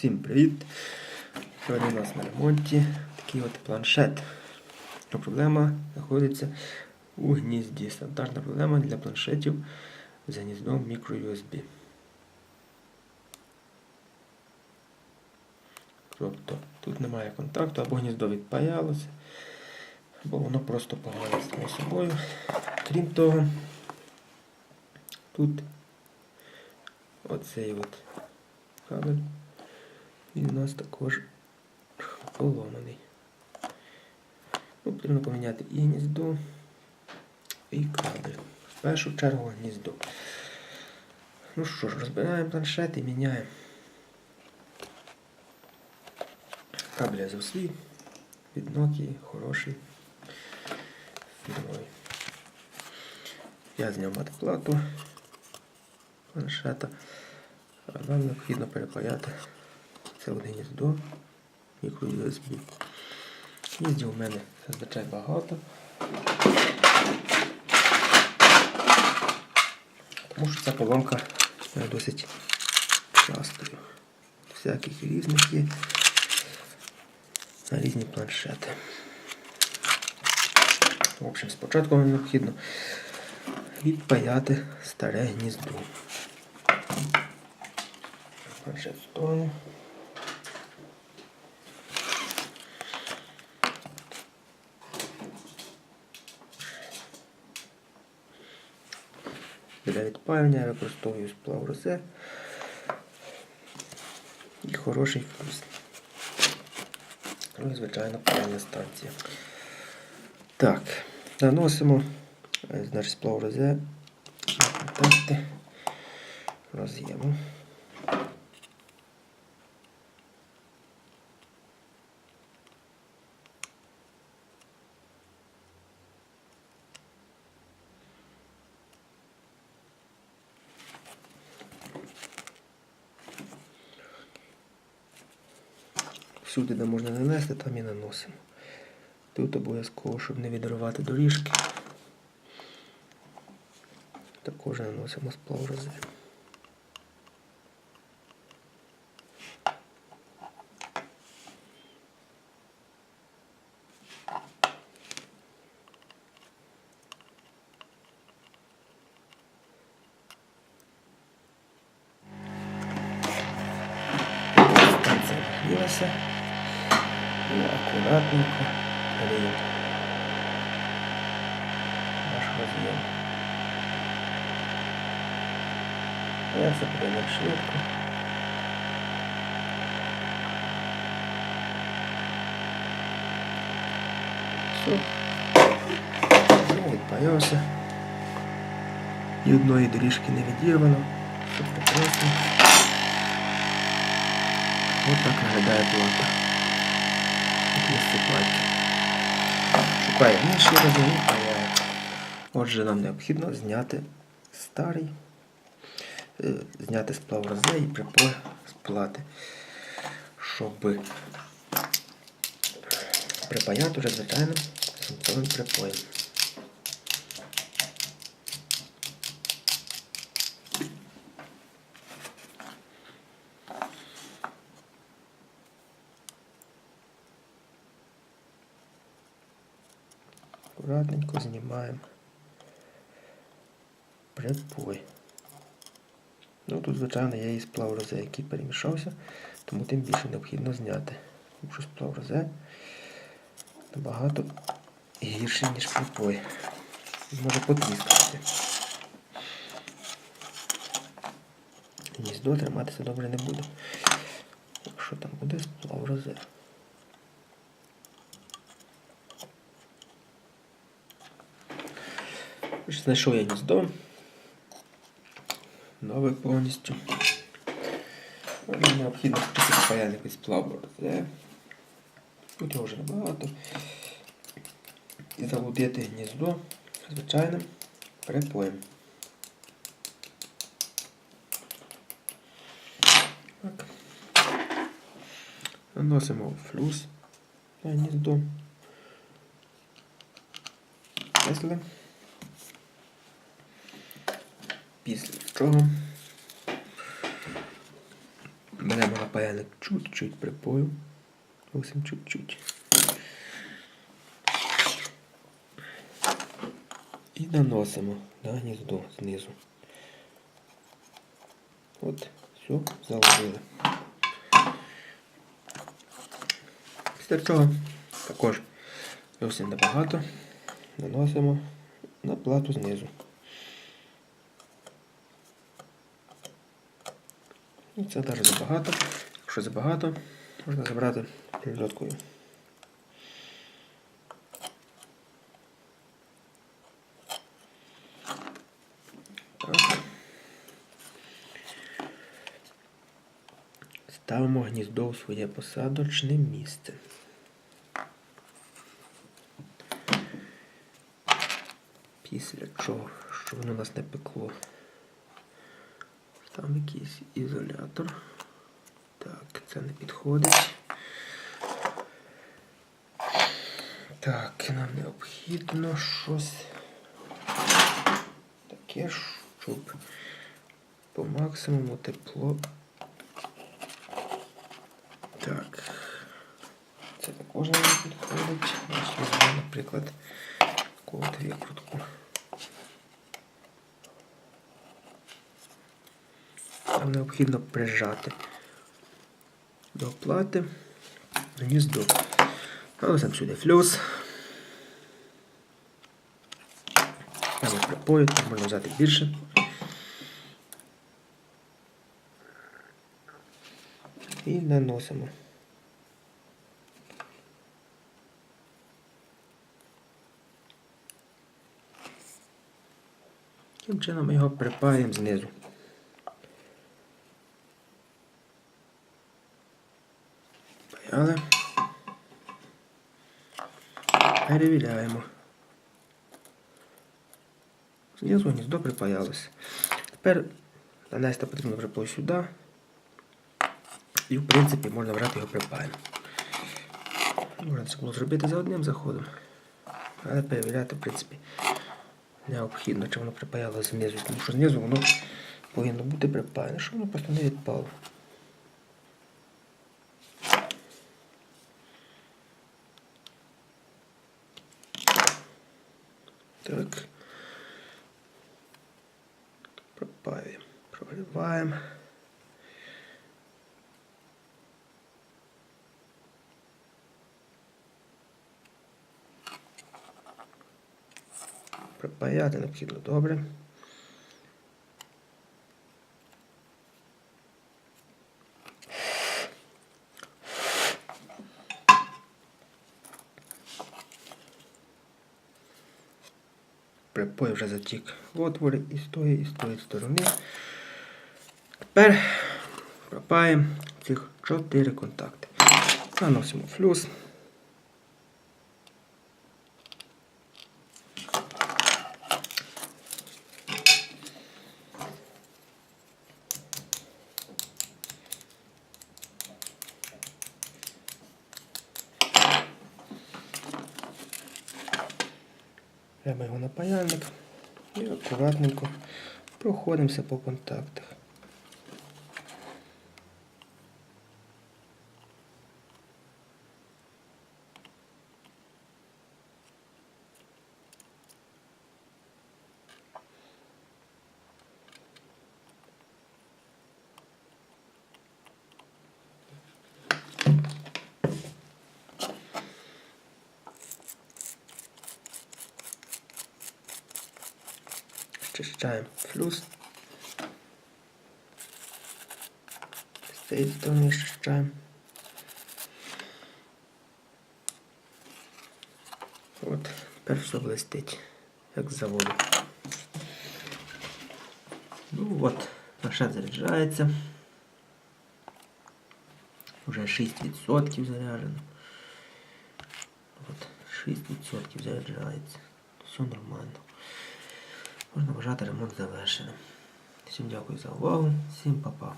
Всім привіт! Сьогодні у нас на ремонті такий от планшет. Проблема знаходиться у гнізді. Стандартна проблема для планшетів з гніздом microUSB. Тобто тут немає контакту, або гніздо відпаялося, або воно просто погано само собою. Крім того, тут оцей от кабель. Він у нас також поломаний. Ну, потрібно поміняти і гніздо, і кабель. В першу чергу гніздо. Ну що ж, розбираємо планшет і міняємо. Кабель взяв від Nokia, хороший, фірмовий. Я зняв матплату планшета. Нам необхідно перепаяти це от гніздо microUSB. Гніздів у мене зазвичай багато. Тому що ця поломка е, досить частою. Всяких різних є на різні планшети. В общем, спочатку нам необхідно відпаяти старе гніздо. Планшет в Для відпалення використовую сплав розе і хороший флюс. Ну і звичайно пальна станція. Так, наносимо е, значить, сплав розе контакти Всюди, де можна нанести, там і наносимо. Тут обов'язково, щоб не відривати доріжки. Також наносимо сплав рози. Станція нагрілася. І акуратненько гріємо наш роз'єм. Я це прийму швидко. Все. Все, відпаявся. І одної доріжки не відірвано. Все прекрасно. Ось так виглядає плата. Сипальки. Шукаю інший розмір, але отже нам необхідно зняти старий, е, зняти сплав розе і припой з плати, щоб припаяти вже звичайним сумцовим припоєм. Аккуратненько знімаємо припой. Ну тут, звичайно, є сплав розе, який перемішався, тому тим більше необхідно зняти. Тому що сплав розе набагато гірший, ніж припой. Може потріскати. Гніздо триматися добре не буде. Якщо там буде сплав розе. Знайшов я гніздо. Нове повністю. Необхідно списати паяльник сплаву розе. Тут його вже набагато. І залудити гніздо звичайним припоєм. Так. Наносимо флюс на гніздо. Після. Після чого беремо на паяльник чуть-чуть припою. Зовсім чуть-чуть. І наносимо на гніздо знизу. От, все, заложили. Після цього також зовсім небагато наносимо на плату знизу. І це навіть забагато. Якщо забагато, можна забрати прильоткою. Ставимо гніздо у своє посадочне місце. Після чого, щоб воно нас не пекло. Там якийсь ізолятор. Так, це не підходить. Так, нам необхідно щось таке, щоб по максимуму тепло. Так. Це також не підходить. Ось візьмемо, наприклад, таку от викрутку. Нам необхідно прижати до оплати гніздо. Наносимо сюди флюс. Там припою, можна взяти більше. І наносимо. Таким чином ми його припаємо знизу. Паяли. Перевіряємо. Знизу гніздо припаялося. Тепер нанести потрібно припой сюди. І в принципі можна брати його припаємо. Можна це було зробити за одним заходом. Але перевіряти, в принципі, необхідно, чи воно припаяло знизу, тому що знизу воно повинно бути припаяне, щоб воно просто не відпало. Так. Пропаємо, прориваємо. Пропаяти необхідно добре. Припой вже затік в отвори і з тої, і з тої сторони. Тепер пропаємо цих чотири контакти. Наносимо флюс. Треба його на паяльник і акуратненько проходимося по контактах. Очищаємо флюс. З цієї сторони очищаємо. От, тепер все блистить, як з заводу. Ну от, наша заряджається. Уже 6% заряджено. От, 6% заряджається. Все нормально. Можна вважати ремонт завершеним. Всім дякую за увагу, всім па-па.